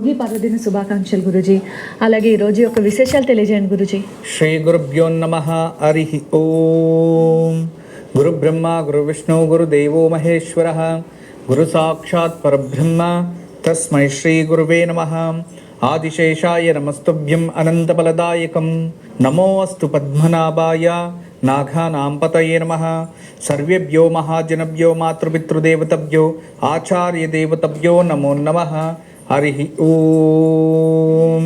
భోగి పర్వదిన శుభాకాంక్షలు గురుజీ. అలాగే ఈరోజు యొక్క విశేషాలు తెలియజేయండి గురుజీ. శ్రీ గురుభ్యో నమ హరి ఓం. గురు బ్రహ్మ గురు విష్ణు గురు దేవో మహేశ్వర. గురు సాక్షాత్ పరబ్రహ్మ తస్మై శ్రీ గురువే నమ. ఆదిశేషాయ నమస్తుభ్యం అనంతఫలదాయకం. నమో అస్తు పద్మనాభాయ నాఘానాంపతయే నమ. సర్వేభ్యో మహాజనభ్యో మాతృపితృదేవతభ్యో ఆచార్యదేవతభ్యో నమో నమ. హరి ఓం.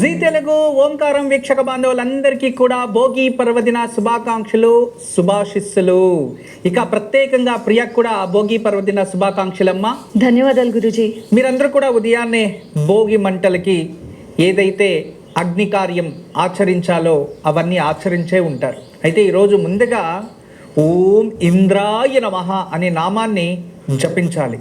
జీ తెలుగు ఓంకారం వీక్షక బాంధవులందరికీ కూడా భోగి పర్వదిన శుభాకాంక్షలు శుభాశిస్సులు. ఇక ప్రత్యేకంగా ప్రియకు కూడా భోగి పర్వదిన శుభాకాంక్షలమ్మా. ధన్యవాదాలు గురుజీ. మీరందరూ కూడా ఉదయాన్నే భోగి మంటలకి ఏదైతే అగ్ని కార్యం ఆచరించాలో అవన్నీ ఆచరించే ఉంటారు. అయితే ఈరోజు ముందుగా ఓం ఇంద్రాయ నమః అనే నామాన్ని జపించాలి.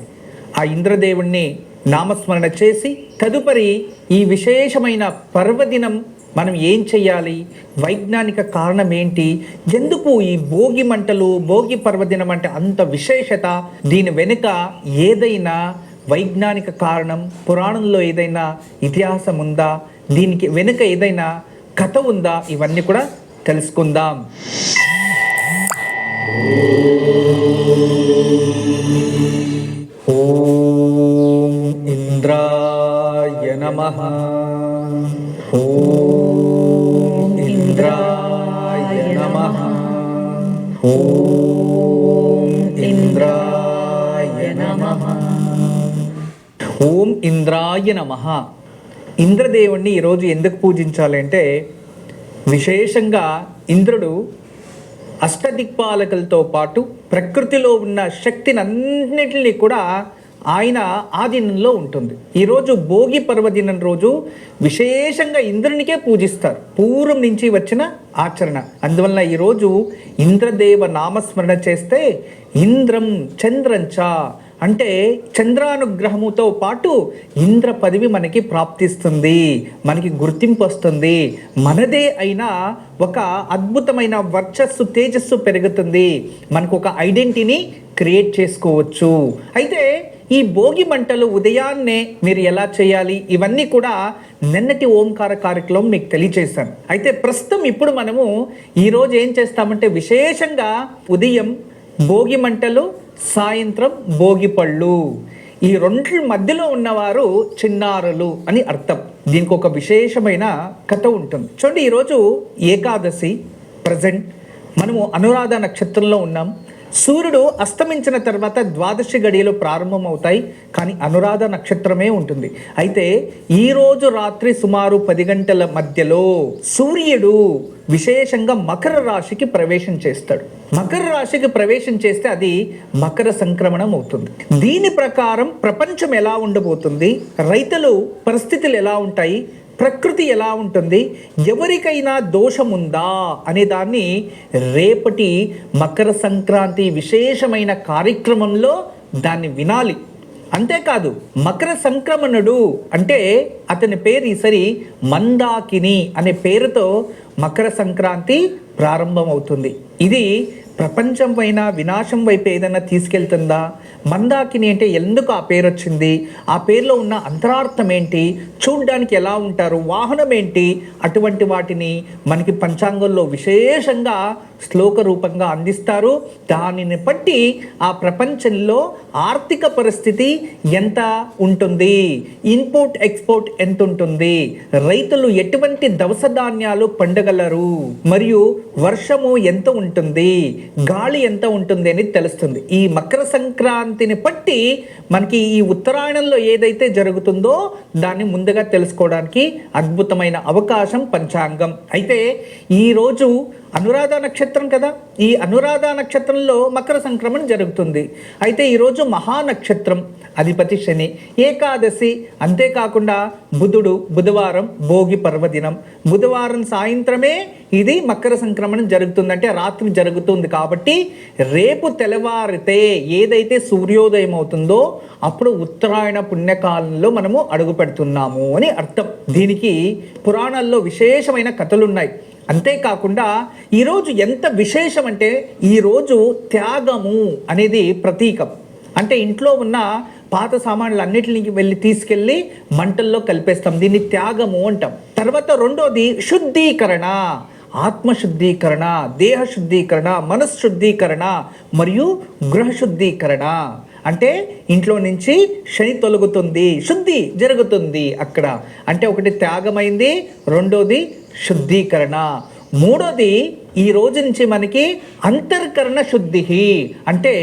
ఆ ఇంద్రదేవుణ్ణి నామస్మరణ చేసి తదుపరి ఈ విశేషమైన పర్వదినం మనం ఏం చెయ్యాలి? వైజ్ఞానిక కారణం ఏంటి? ఎందుకు ఈ భోగి మంటలు భోగి పర్వదినం అంటే అంత విశేషత? దీని వెనుక ఏదైనా వైజ్ఞానిక కారణం పురాణంలో ఏదైనా ఇతిహాసం ఉందా? దీనికి వెనుక ఏదైనా కథ ఉందా? ఇవన్నీ కూడా తెలుసుకుందాం. ఓ ఇంద్రాయ నమ. ఓం ఇంద్రాయ నమ. ఓం ఇంద్రాయ నమ. ఓం ఇంద్రాయ నమ. ఇంద్రదేవుణ్ణి ఈరోజు ఎందుకు పూజించాలంటే విశేషంగా ఇంద్రుడు అష్టదిక్పాలకులతో పాటు ప్రకృతిలో ఉన్న శక్తిని అన్నింటినీ కూడా ఆయన ఆధీనంలో ఉంటుంది. ఈరోజు భోగి పర్వదినం రోజు విశేషంగా ఇంద్రునికే పూజిస్తారు. పూర్వం నుంచి వచ్చిన ఆచరణ. అందువల్ల ఈరోజు ఇంద్రదేవ నామస్మరణ చేస్తే ఇంద్రం చంద్రంచ అంటే చంద్రానుగ్రహముతో పాటు ఇంద్ర పదవి మనకి ప్రాప్తిస్తుంది. మనకి గుర్తింపు వస్తుంది. మనదే అయిన ఒక అద్భుతమైన వర్చస్సు తేజస్సు పెరుగుతుంది. మనకు ఒక ఐడెంటిటీని క్రియేట్ చేసుకోవచ్చు. అయితే ఈ భోగి మంటలు ఉదయాన్నే మీరు ఎలా చేయాలి? ఇవన్నీ కూడా నిన్నటి ఓంకార కార్యక్రమం మీకు తెలియచేశాను. అయితే ప్రస్తుతం ఇప్పుడు మనము ఈరోజు ఏం చేస్తామంటే విశేషంగా ఉదయం భోగి మంటలు సాయంత్రం భోగి పళ్ళు. ఈ రెంట్ల మధ్యలో ఉన్నవారు చిన్నారులు అని అర్థం. దీనికి ఒక విశేషమైన కథ ఉంటుంది. చూడండి ఈరోజు ఏకాదశి ప్రజెంట్ మనము అనురాధ నక్షత్రంలో ఉన్నాం. సూర్యుడు అస్తమించిన తర్వాత ద్వాదశి గడియలు ప్రారంభమవుతాయి కానీ అనురాధ నక్షత్రమే ఉంటుంది. అయితే ఈరోజు రాత్రి సుమారు పది గంటల మధ్యలో సూర్యుడు విశేషంగా మకర రాశికి ప్రవేశం చేస్తాడు. మకర రాశికి ప్రవేశం చేస్తే అది మకర సంక్రమణం అవుతుంది. దీని ప్రకారం ప్రపంచం ఎలా ఉండబోతుంది? రైతులు పరిస్థితులు ఎలా ఉంటాయి? ప్రకృతి ఎలా ఉంటుంది? ఎవరికైనా దోషం ఉందా అనే దాన్ని రేపటి మకర సంక్రాంతి విశేషమైన కార్యక్రమంలో దాన్ని వినాలి. అంతేకాదు మకర సంక్రమణుడు అంటే అతని పేరు ఈసరి మందాకిని అనే పేరుతో మకర సంక్రాంతి ప్రారంభమవుతుంది. ఇది ప్రపంచం పైన వినాశం వైపు ఏదైనా తీసుకెళ్తుందా? మందాకిని అంటే ఎందుకు ఆ పేరు వచ్చింది? ఆ పేరులో ఉన్న అంతరార్థం ఏంటి? చూడడానికి ఎలా ఉంటారు? వాహనం ఏంటి? అటువంటి వాటిని మనకి పంచాంగంలో విశేషంగా శ్లోక రూపంగా అందిస్తారు. దానిని బట్టి ఆ ప్రపంచంలో ఆర్థిక పరిస్థితి ఎంత ఉంటుంది? ఇన్పుట్ ఎక్స్పోర్ట్ ఎంత ఉంటుంది రైతులు ఎటువంటి దవస ధాన్యాలు పండగలరు? మరియు వర్షము ఎంత ఉంటుంది? గాలి ఎంత ఉంటుంది అని తెలుస్తుంది. ఈ మకర సంక్రాంతిని బట్టి మనకి ఈ ఉత్తరాయణంలో ఏదైతే జరుగుతుందో దాన్ని ముందుగా తెలుసుకోవడానికి అద్భుతమైన అవకాశం పంచాంగం. అయితే ఈరోజు అనురాధ నక్షత్రం కదా? ఈ అనురాధ నక్షత్రంలో మకర సంక్రమణ జరుగుతుంది. అయితే ఈరోజు మహానక్షత్రం అధిపతి శని ఏకాదశి అంతేకాకుండా బుధుడు బుధవారం భోగి పర్వదినం. బుధవారం సాయంత్రమే ఇది మకర సంక్రమణం జరుగుతుందంటే రాత్రి జరుగుతుంది కాబట్టి రేపు తెల్లవారితే ఏదైతే సూర్యోదయం అవుతుందో అప్పుడు ఉత్తరాయణ పుణ్యకాలంలో మనము అడుగు పెడుతున్నాము అని అర్థం. దీనికి పురాణాల్లో విశేషమైన కథలున్నాయి. అంతేకాకుండా ఈరోజు ఎంత విశేషం అంటే ఈరోజు త్యాగము అనేది ప్రతీకం. అంటే ఇంట్లో ఉన్న పాత సామాన్లు అన్నిటిని వెళ్ళి తీసుకెళ్ళి మంటల్లో కలిపేస్తాం. దీన్ని త్యాగము అంటాం. తర్వాత రెండోది శుద్ధీకరణ. ఆత్మ శుద్ధీకరణ దేహ శుద్ధీకరణ మరియు గృహశుద్ధీకరణ అంటే ఇంట్లో నుంచి శని తొలగుతుంది శుద్ధి జరుగుతుంది అక్కడ. అంటే ఒకటి త్యాగమైంది రెండోది శుద్ధీకరణ. మూడోది ఈ రోజు నుంచి మనకి అంతర్కరణ శుద్ధి. అంటే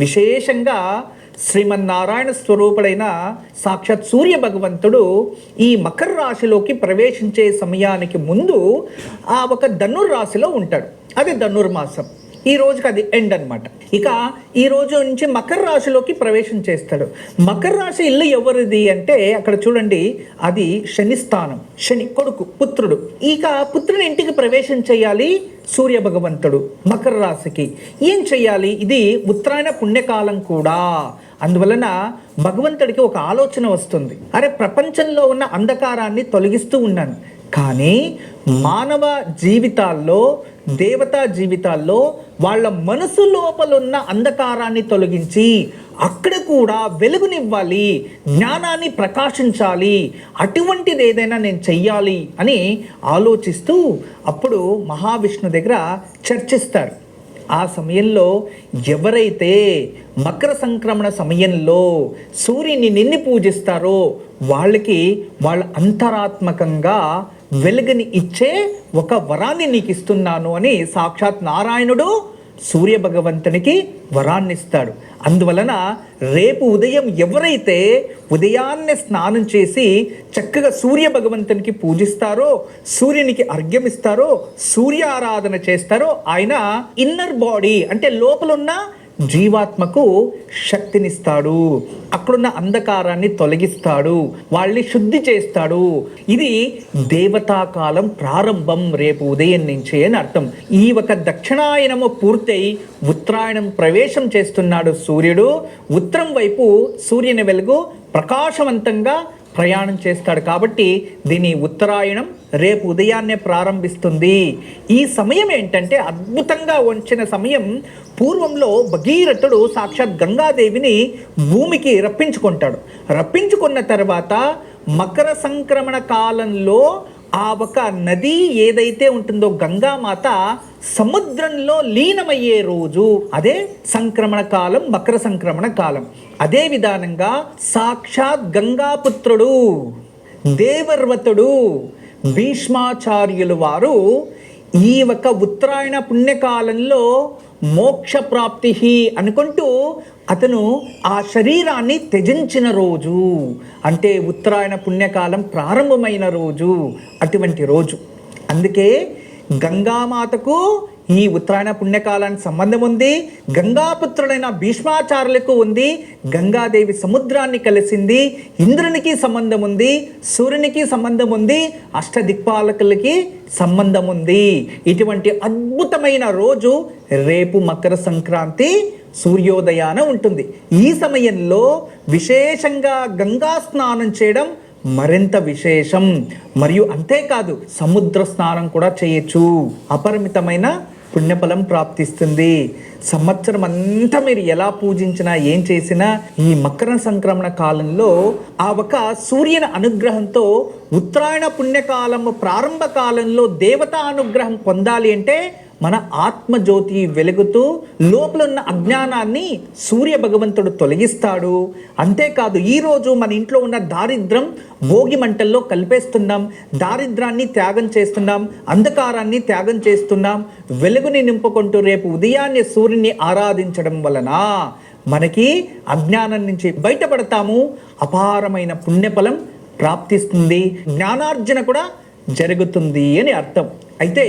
విశేషంగా శ్రీమన్నారాయణ స్వరూపుడైన సాక్షాత్ సూర్య భగవంతుడు ఈ మకర రాశిలోకి ప్రవేశించే సమయానికి ముందు ఆ ఒక ధనుర్రాశిలో ఉంటాడు. అది ధనుర్మాసం. ఈ రోజుకి అది ఎండ్ అనమాట ఇక ఈ రోజు నుంచి మకర రాశిలోకి ప్రవేశం చేస్తాడు మకర రాశి ఇల్లు ఎవరిది అంటే అక్కడ చూడండి అది శని స్థానం. శని కొడుకు పుత్రుడు. ఇక పుత్రుని ఇంటికి ప్రవేశం చేయాలి సూర్య భగవంతుడు మకర రాశికి. ఏం చేయాలి? ఇది ఉత్తరాయణ పుణ్యకాలం కూడా. అందువలన భగవంతుడికి ఒక ఆలోచన వస్తుంది. అరే ప్రపంచంలో ఉన్న అంధకారాన్ని తొలగిస్తూ ఉన్నాను. కానీ మానవ జీవితాల్లో దేవతా జీవితాల్లో వాళ్ళ మనసు లోపలున్న అంధకారాన్ని తొలగించి అక్కడ కూడా వెలుగునివ్వాలి జ్ఞానాన్ని ప్రకాశించాలి అటువంటిది ఏదైనా నేను చెయ్యాలి అని ఆలోచిస్తూ అప్పుడు మహావిష్ణు దగ్గర చర్చిస్తారు. ఆ సమయంలో ఎవరైతే మకర సంక్రమణ సమయంలో సూర్యుని నిన్ని పూజిస్తారో వాళ్ళకి వాళ్ళ అంతరాత్మకంగా Hmm. వెలుగుని ఇచ్చే ఒక వరాన్ని నీకు ఇస్తున్నాను అని సాక్షాత్ నారాయణుడు సూర్య భగవంతునికి వరాన్ని ఇస్తాడు అందువలన రేపు ఉదయం ఎవరైతే ఉదయాన్నే స్నానం చేసి చక్కగా సూర్య భగవంతునికి పూజిస్తారో సూర్యునికి అర్ఘ్యమిస్తారో సూర్య ఆరాధన చేస్తారో ఆయన ఇన్నర్ బాడీ అంటే లోపలున్న జీవాత్మకు శక్తినిస్తాడు. అక్కడున్న అంధకారాన్ని తొలగిస్తాడు. వాళ్ళని శుద్ధి చేస్తాడు. ఇది దేవతాకాలం ప్రారంభం రేపు ఉదయం నుంచే అని అర్థం. ఈ ఒక దక్షిణాయనము పూర్తయి ఉత్తరాయణం ప్రవేశం చేస్తున్నాడు సూర్యుడు. ఉత్తరం వైపు సూర్యుని వెలుగు ప్రకాశవంతంగా ప్రయాణం చేస్తాడు కాబట్టి దీని ఉత్తరాయణం రేపు ఉదయాన్నే ప్రారంభిస్తుంది. ఈ సమయం ఏంటంటే అద్భుతంగా వంచిన సమయం. పూర్వంలో భగీరథుడు సాక్షాత్ గంగాదేవిని భూమికి రప్పించుకుంటాడు. రప్పించుకున్న తర్వాత మకర సంక్రమణ కాలంలో ఆ ఒక నది ఏదైతే ఉంటుందో గంగామాత సముద్రంలో లీనమయ్యే రోజు అదే సంక్రమణ కాలం మకర సంక్రమణ కాలం. అదే విధానంగా సాక్షాత్ గంగాపుత్రుడు దేవర్వతుడు భీష్మాచార్యులు వారు ఈ ఒక ఉత్తరాయణ పుణ్యకాలంలో మోక్ష ప్రాప్తి అనుకుంటూ అతను ఆ శరీరాన్ని త్యజించిన రోజు. అంటే ఉత్తరాయణ పుణ్యకాలం ప్రారంభమైన రోజు అటువంటి రోజు. అందుకే గంగామాతకు ఈ ఉత్తరాయణ పుణ్యకాలానికి సంబంధం ఉంది. గంగాపుత్రుడైన భీష్మాచార్యులకు ఉంది. గంగాదేవి సముద్రాన్ని కలిసింది. ఇంద్రునికి సంబంధం ఉంది. సూర్యునికి సంబంధం ఉంది. అష్టదిక్పాలకులకి సంబంధం ఉంది. ఇటువంటి అద్భుతమైన రోజు రేపు మకర సంక్రాంతి సూర్యోదయాన ఉంటుంది. ఈ సమయంలో విశేషంగా గంగా స్నానం చేయడం మరింత విశేషం మరియు అంతేకాదు సముద్ర స్నానం కూడా చేయొచ్చు. అపరిమితమైన పుణ్యఫలం ప్రాప్తిస్తుంది. సంవత్సరం అంతా మీరు ఎలా పూజించినా ఏం చేసినా ఈ మకర సంక్రమణ కాలంలో ఆ ఒక సూర్యుని అనుగ్రహంతో ఉత్తరాయణ పుణ్యకాలము ప్రారంభ కాలంలో దేవతా అనుగ్రహం పొందాలి అంటే మన ఆత్మజ్యోతి వెలుగుతూ లోపల ఉన్న అజ్ఞానాన్ని సూర్య భగవంతుడు తొలగిస్తాడు. అంతేకాదు ఈరోజు మన ఇంట్లో ఉన్న దారిద్రం భోగి మంటల్లో కలిపేస్తున్నాం. దారిద్రాన్ని త్యాగం చేస్తున్నాం. అంధకారాన్ని త్యాగం చేస్తున్నాం. వెలుగుని నింపుకుంటూ రేపు ఉదయాన్నే సూర్యుని ఆరాధించడం వలన మనకి అజ్ఞానం నుంచి బయటపడతాము. అపారమైన పుణ్యఫలం ప్రాప్తిస్తుంది. జ్ఞానార్జన కూడా జరుగుతుంది అని అర్థం. అయితే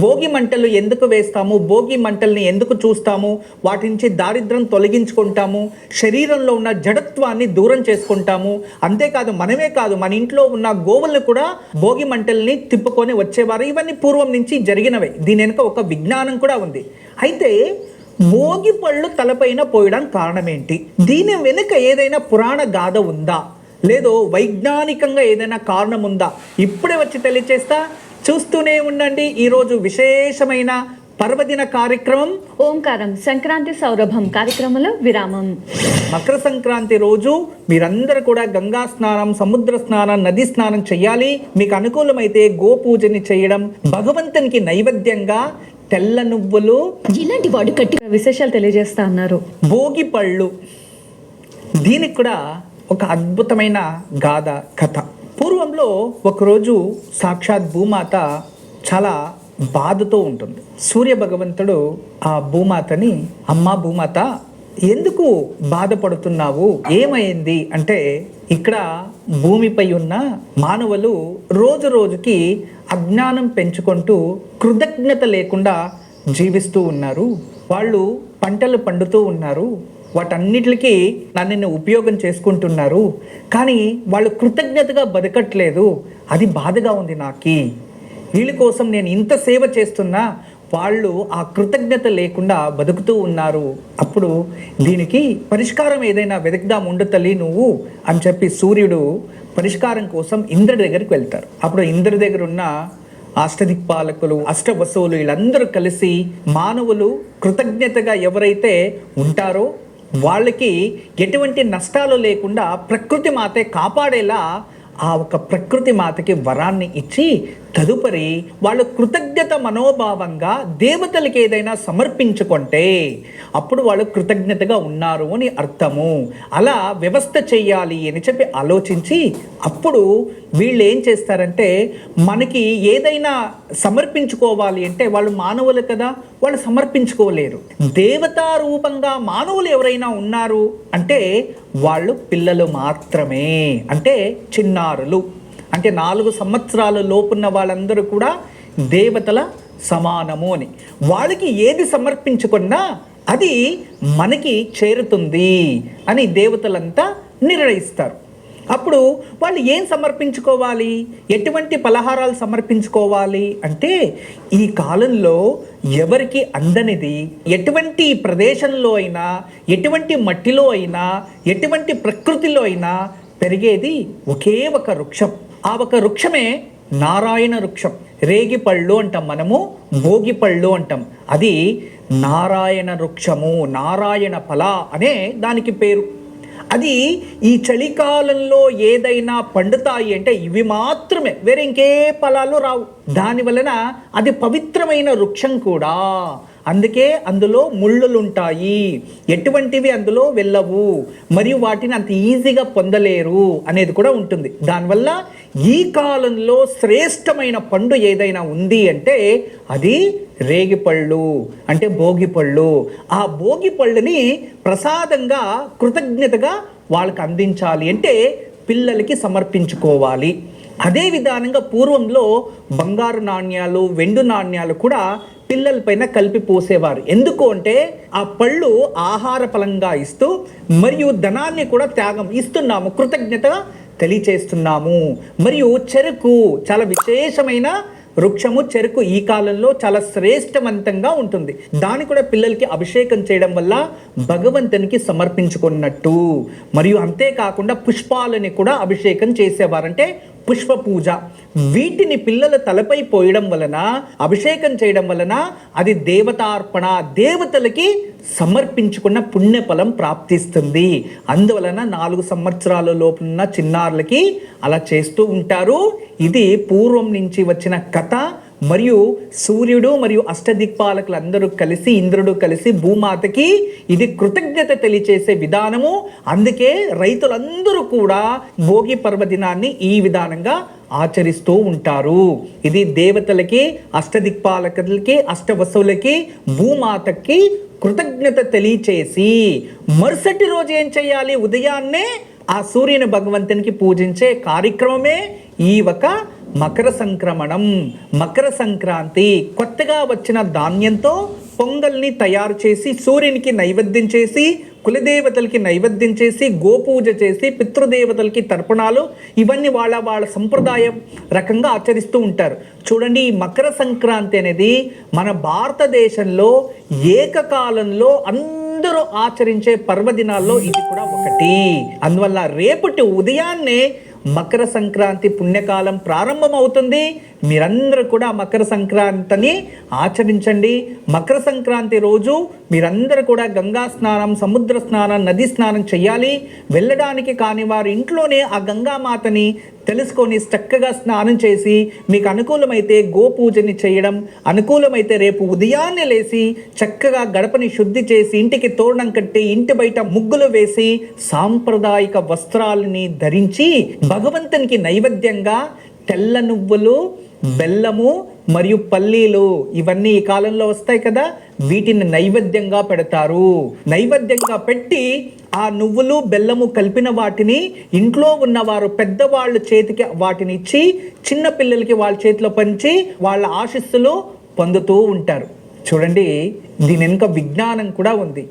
భోగి మంటలు ఎందుకు వేస్తాము? భోగి మంటల్ని ఎందుకు చూస్తాము? వాటి నుంచి దారిద్రం తొలగించుకుంటాము? శరీరంలో ఉన్న జడత్వాన్ని దూరం చేసుకుంటాము? అంతేకాదు మనమే కాదు మన ఇంట్లో ఉన్న గోవులను కూడా భోగి మంటల్ని తిప్పుకొని వచ్చేవారు. ఇవన్నీ పూర్వం నుంచి జరిగినవే. దీని వెనుక ఒక విజ్ఞానం కూడా ఉంది. అయితే భోగి పళ్ళు తలపైన పోయడం కారణం ఏంటి దీని వెనుక ఏదైనా పురాణ గాథ ఉందా? లేదో వైజ్ఞానికంగా ఏదైనా కారణం ఉందా? ఇప్పుడే వచ్చి తెలియచేస్తా. చూస్తూనే ఉండండి ఈరోజు విశేషమైన పర్వదిన కార్యక్రమం. ఓంకారం సంక్రాంతి సౌరభం కార్యక్రమంలో విరామం. మకర సంక్రాంతి రోజు మీరందరూ కూడా గంగా స్నానం సముద్ర స్నానం నది స్నానం చేయాలి మీకు అనుకూలమైతే గోపూజని చేయడం భగవంతునికి నైవేద్యంగా తెల్ల నువ్వులు ఇలాంటి వాడు కట్టి విశేషాలు తెలియజేస్తా అన్నారు. భోగి పళ్ళు. దీనికి కూడా ఒక అద్భుతమైన గాథ కథ. పూర్వంలో ఒకరోజు సాక్షాత్ భూమాత చాలా బాధతో ఉంటుంది. సూర్య భగవంతుడు ఆ భూమాతని అమ్మా భూమాత ఎందుకు బాధపడుతున్నావు? ఏమైంది? అంటే ఇక్కడ భూమిపై ఉన్న మానవులు రోజు రోజుకి అజ్ఞానం పెంచుకుంటూ కృతజ్ఞత లేకుండా జీవిస్తూ ఉన్నారు. వాళ్ళు పంటలు పండుతూ ఉన్నారు. వాటన్నిటికీ నన్ను ఉపయోగం చేసుకుంటున్నారు. కానీ వాళ్ళు కృతజ్ఞతగా బతకట్లేదు. అది బాధగా ఉంది నాకు. వీళ్ళ కోసం నేను ఇంత సేవ చేస్తున్నా వాళ్ళు ఆ కృతజ్ఞత లేకుండా బతుకుతూ ఉన్నారు. అప్పుడు దీనికి పరిష్కారం ఏదైనా వెతుకుదాం ఉండు నువ్వు అని చెప్పి సూర్యుడు పరిష్కారం కోసం ఇంద్రుడి దగ్గరికి వెళ్తారు. అప్పుడు ఇంద్రుడి దగ్గర ఉన్న అష్టదిక్పాలకులు అష్టవసువులు వీళ్ళందరూ కలిసి మానవులు కృతజ్ఞతగా ఎవరైతే ఉంటారో వాళ్ళకి ఎటువంటి నష్టాలు లేకుండా ప్రకృతి మాతే కాపాడేలా ఆ ఒక ప్రకృతి మాతకి వరాన్ని ఇచ్చి తదుపరి వాళ్ళు కృతజ్ఞత మనోభావంగా దేవతలకి ఏదైనా సమర్పించుకుంటే అప్పుడు వాళ్ళు కృతజ్ఞతగా ఉన్నారు అని అర్థము. అలా వ్యవస్థ చేయాలి అని చెప్పి ఆలోచించి అప్పుడు వీళ్ళు ఏం చేస్తారంటే మనకి ఏదైనా సమర్పించుకోవాలి అంటే వాళ్ళు మానవులు కదా వాళ్ళు సమర్పించుకోలేరు. దేవతా రూపంగా మానవులు ఎవరైనా ఉన్నారు అంటే వాళ్ళు పిల్లలు మాత్రమే. అంటే చిన్నారులు. అంటే నాలుగు సంవత్సరాల లోపున్న వాళ్ళందరూ కూడా దేవతల సమానము అని. వాళ్ళకి ఏది సమర్పించుకున్నా అది మనకి చేరుతుంది అని దేవతలంతా నిర్ణయిస్తారు. అప్పుడు వాళ్ళు ఏం సమర్పించుకోవాలి? ఎటువంటి పలహారాలు సమర్పించుకోవాలి? అంటే ఈ కాలంలో ఎవరికి అందనిది? ఎటువంటి ప్రదేశంలో అయినా ఎటువంటి మట్టిలో అయినా ఎటువంటి ప్రకృతిలో అయినా పెరిగేది ఒకే ఒక వృక్షం. ఆ ఒక వృక్షమే నారాయణ వృక్షం. రేగి పళ్ళు అంటాం మనము భోగి పళ్ళు అంటాం. అది నారాయణ వృక్షము నారాయణ ఫల అనే దానికి పేరు. అది ఈ చలికాలంలో ఏదైనా పండుతాయి అంటే ఇవి మాత్రమే. వేరే ఇంకే ఫలాలు రావు. దాని వలన అది పవిత్రమైన వృక్షం కూడా. అందుకే అందులో ముళ్ళులుంటాయి. ఎటువంటివి అందులో వెళ్ళవు. మరియు వాటిని అంత ఈజీగా పొందలేరు అనేది కూడా ఉంటుంది. దానివల్ల ఈ కాలంలో శ్రేష్టమైన పండు ఏదైనా ఉంది అంటే అది రేగిపళ్ళు అంటే భోగిపళ్ళు. ఆ భోగిపళ్ళుని ప్రసాదంగా కృతజ్ఞతగా వాళ్ళకి అందించాలి అంటే పిల్లలకి సమర్పించుకోవాలి. అదే విధానంగా పూర్వంలో బంగారు నాణ్యాలు వెండు నాణ్యాలు కూడా పిల్లలపైన కలిపి పోసేవారు. ఎందుకు అంటే ఆ పళ్ళు ఆహార ఫలంగా ఇస్తూ మరియు ధనాన్ని కూడా త్యాగం ఇస్తున్నాము కృతజ్ఞత తెలియచేస్తున్నాము. మరియు చెరుకు చాలా విశేషమైన వృక్షము. చెరుకు ఈ కాలంలో చాలా శ్రేష్టవంతంగా ఉంటుంది. దాన్ని కూడా పిల్లలకి అభిషేకం చేయడం వల్ల భగవంతునికి సమర్పించుకున్నట్టు. మరియు అంతేకాకుండా పుష్పాలని కూడా అభిషేకం చేసేవారంటే పుష్ప పూజ వీటిని పిల్లల తలపై పోయడం వలన అభిషేకం చేయడం వలన అది దేవతార్పణ దేవతలకి సమర్పించుకున్న పుణ్యఫలం ప్రాప్తిస్తుంది. అందువలన నాలుగు సంవత్సరాల లోపున్న చిన్నారులకి అలా చేస్తూ ఉంటారు. ఇది పూర్వం నుంచి వచ్చిన కథ. మరియు సూర్యుడు మరియు అష్టదిక్పాలకులు అందరూ కలిసి ఇంద్రుడు కలిసి భూమాతకి ఇది కృతజ్ఞత తెలియచేసే విధానము. అందుకే రైతులందరూ కూడా భోగి పర్వదినాన్ని ఈ విధానంగా ఆచరిస్తూ ఉంటారు. ఇది దేవతలకి అష్టదిక్పాలకులకి అష్టవసువులకి భూమాతకి కృతజ్ఞత తెలియచేసి మరుసటి రోజు ఏం చేయాలి? ఉదయాన్నే ఆ సూర్యుని భగవంతునికి పూజించే కార్యక్రమమే ఈ ఒక మకర సంక్రమణం మకర సంక్రాంతి కొత్తగా వచ్చిన ధాన్యంతో పొంగల్ని తయారు చేసి సూర్యునికి నైవేద్యం చేసి కులదేవతలకి నైవేద్యం చేసి గోపూజ చేసి పితృదేవతలకి తర్పణాలు ఇవన్నీ వాళ్ళ వాళ్ళ సంప్రదాయం రకంగా ఆచరిస్తూ ఉంటారు. చూడండి ఈ మకర సంక్రాంతి అనేది మన భారతదేశంలో ఏకకాలంలో అందరూ ఆచరించే పర్వదినాల్లో ఇది కూడా ఒకటి. అందువల్ల రేపటి ఉదయాన్నే మకర సంక్రాంతి పుణ్యకాలం ప్రారంభమవుతుంది. మీరందరూ కూడా మకర సంక్రాంతిని ఆచరించండి. మకర సంక్రాంతి రోజు మీరందరూ కూడా గంగా స్నానం సముద్ర స్నానం నది స్నానం చేయాలి వెళ్ళడానికి కాని వారు ఇంట్లోనే ఆ గంగామాతని తెలుసుకొని చక్కగా స్నానం చేసి మీకు అనుకూలమైతే గోపూజని చేయడం అనుకూలమైతే రేపు ఉదయాన్నే లేచి చక్కగా గడపని శుద్ధి చేసి ఇంటికి తోరణం కట్టి ఇంటి బయట ముగ్గులు వేసి సాంప్రదాయిక వస్త్రాలని ధరించి భగవంతునికి నైవేద్యంగా తెల్ల నువ్వులు బెల్లము మరియు పల్లీలు ఇవన్నీ ఈ కాలంలో వస్తాయి కదా. వీటిని నైవేద్యంగా పెడతారు. నైవేద్యంగా పెట్టి ఆ నువ్వులు బెల్లము కలిపిన వాటిని ఇంట్లో ఉన్నవారు పెద్దవాళ్ళు చేతికి వాటిని ఇచ్చి చిన్న పిల్లలకి వాళ్ళ చేతిలో పంచి వాళ్ళ ఆశిస్సులు పొందుతూ ఉంటారు. చూడండి దీని వెనుక విజ్ఞానం కూడా ఉంది.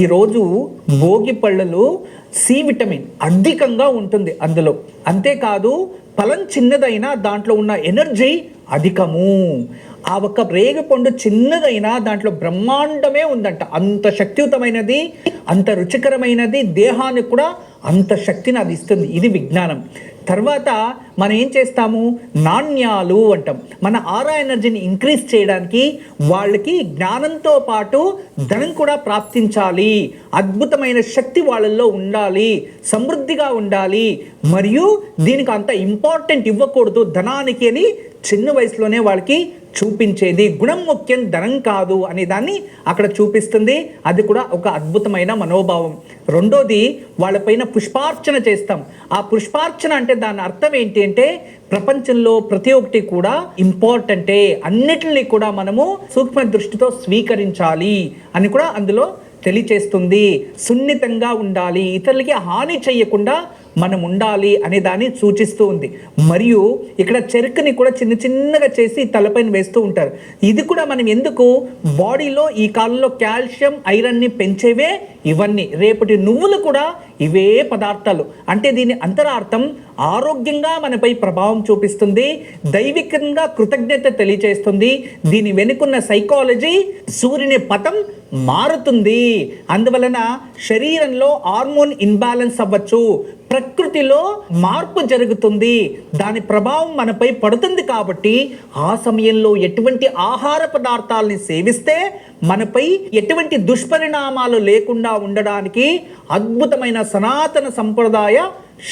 ఈరోజు భోగి పళ్ళలో సి విటమిన్ అధికంగా ఉంటుంది అందులో. అంతేకాదు ఫలం చిన్నదైనా దాంట్లో ఉన్న ఎనర్జీ అధికము. ఆ ఒక్క రేగిపండు చిన్నదైనా దాంట్లో బ్రహ్మాండమే ఉందంట. అంత శక్తియుతమైనది అంత రుచికరమైనది దేహానికి కూడా అంత శక్తిని అది ఇస్తుంది. ఇది విజ్ఞానం. తర్వాత మనం ఏం చేస్తాము? నాణ్యాలు అంటాం. మన ఆరా ఎనర్జీని ఇంక్రీజ్ చేయడానికి వాళ్ళకి జ్ఞానంతో పాటు ధనం కూడా ప్రాప్తించాలి. అద్భుతమైన శక్తి వాళ్ళల్లో ఉండాలి. సమృద్ధిగా ఉండాలి. మరియు దీనికి అంత ఇంపార్టెంట్ ఇవ్వకూడదు ధనానికి అని చిన్న వయసులోనే వాళ్ళకి చూపించేది గుణం ముఖ్యం ధనం కాదు అనే దాన్ని అక్కడ చూపిస్తుంది. అది కూడా ఒక అద్భుతమైన మనోభావం. రెండోది వాళ్ళపైన పుష్పార్చన చేస్తాం. ఆ పుష్పార్చన అంటే దాని అర్థం ఏంటి అంటే ప్రపంచంలో ప్రతి ఒక్కటి కూడా ఇంపార్టెంటే. అన్నిటిని కూడా మనము సూక్ష్మ దృష్టితో స్వీకరించాలి అని కూడా అందులో తెలియచేస్తుంది. సున్నితంగా ఉండాలి. ఇతరులకి హాని చేయకుండా మనం ఉండాలి అనే దాన్ని సూచిస్తూ ఉంది. మరియు ఇక్కడ చెరుకుని కూడా చిన్న చిన్నగా చేసి తలపైన వేస్తూ ఉంటారు. ఇది కూడా మనం ఎందుకు? బాడీలో ఈ కాలంలో కాల్షియం ఐరన్ని పెంచేవే ఇవన్నీ. రేపటి నువ్వులు కూడా ఇవే పదార్థాలు. అంటే దీని అంతరార్థం ఆరోగ్యంగా మనపై ప్రభావం చూపిస్తుంది దైవికంగా కృతజ్ఞత తెలియజేస్తుంది దీని వెనుకున్న సైకాలజీ సూర్యుని పథం మారుతుంది. అందువలన శరీరంలో హార్మోన్ ఇన్బ్యాలెన్స్ అవ్వచ్చు ప్రకృతిలో మార్పు జరుగుతుంది. దాని ప్రభావం మనపై పడుతుంది కాబట్టి ఆ సమయంలో ఎటువంటి ఆహార పదార్థాలని సేవిస్తే మనపై ఎటువంటి దుష్పరిణామాలు లేకుండా ఉండడానికి అద్భుతమైన సనాతన సంప్రదాయ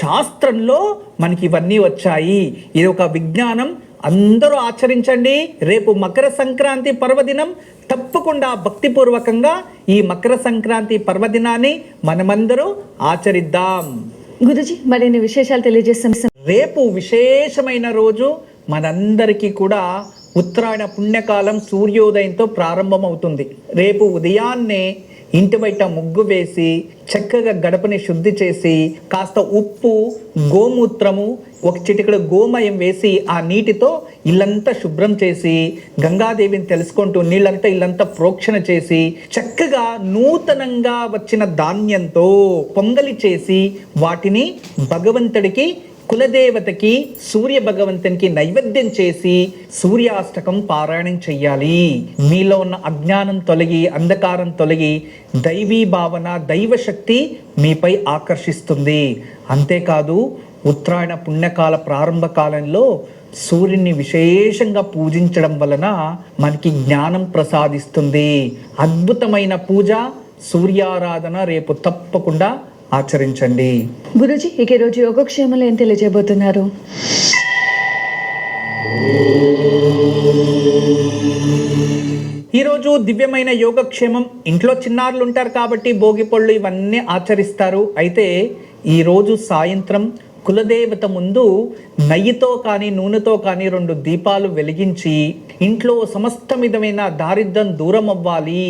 శాస్త్రంలో మనకి ఇవన్నీ వచ్చాయి. ఇది ఒక విజ్ఞానం. అందరూ ఆచరించండి. రేపు మకర సంక్రాంతి పర్వదినం. తప్పకుండా భక్తిపూర్వకంగా ఈ మకర సంక్రాంతి పర్వదినాన్ని మనమందరూ ఆచరిద్దాం. గురుజీ మరిన్ని విశేషాలు తెలియజేస్తాం. రేపు విశేషమైన రోజు మనందరికీ కూడా ఉత్తరాయణ పుణ్యకాలం సూర్యోదయంతో ప్రారంభమవుతుంది. రేపు ఉదయాన్నే ఇంటి బయట ముగ్గు వేసి చక్కగా గడపని శుద్ధి చేసి కాస్త ఉప్పు గోమూత్రము ఒక చిటికెడు గోమయం వేసి ఆ నీటితో ఇల్లంతా శుభ్రం చేసి గంగాదేవిని తెలుసుకుంటూ నీళ్ళంతా ఇల్లంతా ప్రోక్షణ చేసి చక్కగా నూతనంగా వచ్చిన ధాన్యంతో పొంగలి చేసి వాటిని భగవంతుడికి కులదేవతకి సూర్య భగవంతునికి నైవేద్యం చేసి సూర్యాష్టకం పారాయణం చెయ్యాలి. మీలో ఉన్న అజ్ఞానం తొలగి అంధకారం తొలగి దైవీ భావన దైవ శక్తి మీపై ఆకర్షిస్తుంది. అంతేకాదు ఉత్తరాయణ పుణ్యకాల ప్రారంభ కాలంలో సూర్యుని విశేషంగా పూజించడం వలన మనకి జ్ఞానం ప్రసాదిస్తుంది. అద్భుతమైన పూజ సూర్యారాధన రేపు తప్పకుండా ఆచరించండి. గురుజీ ఇక ఈరోజు యోగక్షేమాలు ఏం తెలియజేయబోతున్నారు? ఈరోజు దివ్యమైన యోగక్షేమం. ఇంట్లో చిన్నారులు ఉంటారు కాబట్టి భోగి పళ్ళు ఇవన్నీ ఆచరిస్తారు. అయితే ఈరోజు సాయంత్రం కులదేవత ముందు నెయ్యితో కానీ నూనెతో కానీ రెండు దీపాలు వెలిగించి ఇంట్లో సమస్త విధమైన దారిద్ర్యం దూరం అవ్వాలి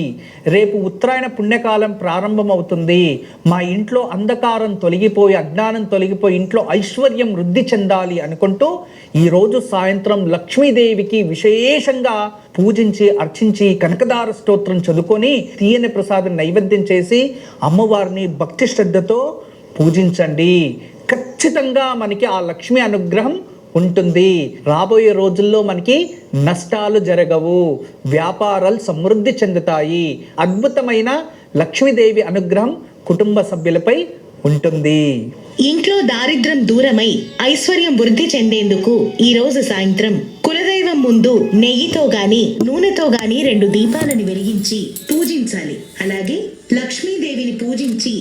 రేపు ఉత్తరాయణ పుణ్యకాలం ప్రారంభమవుతుంది. మా ఇంట్లో అంధకారం తొలగిపోయి అజ్ఞానం తొలగిపోయి ఇంట్లో ఐశ్వర్యం వృద్ధి చెందాలి అనుకుంటూ ఈరోజు సాయంత్రం లక్ష్మీదేవికి విశేషంగా పూజించి అర్చించి కనకదార స్తోత్రం చదువుకొని తీయని ప్రసాదం నైవేద్యం చేసి అమ్మవారిని భక్తి శ్రద్ధతో పూజించండి. ఖచ్చితంగా మనకి ఆ లక్ష్మి అనుగ్రహం ఉంటుంది. రాబోయే రోజుల్లో మనకి నష్టాలు జరగవు. వ్యాపారాలు సమృద్ధి చెందుతాయి. అద్భుతమైన లక్ష్మీదేవి అనుగ్రహం కుటుంబ సభ్యులపై ఉంటుంది. ఇంట్లో దారిద్ర్యం దూరమై ఐశ్వర్యం వృద్ధి చెందేందుకు ఈ రోజు సాయంత్రం కులదైవం ముందు నెయ్యితో గాని నూనెతో గాని రెండు దీపాలను వెలిగించి పూజించాలి. అలాగే లక్ష్మీదేవిని పూజించి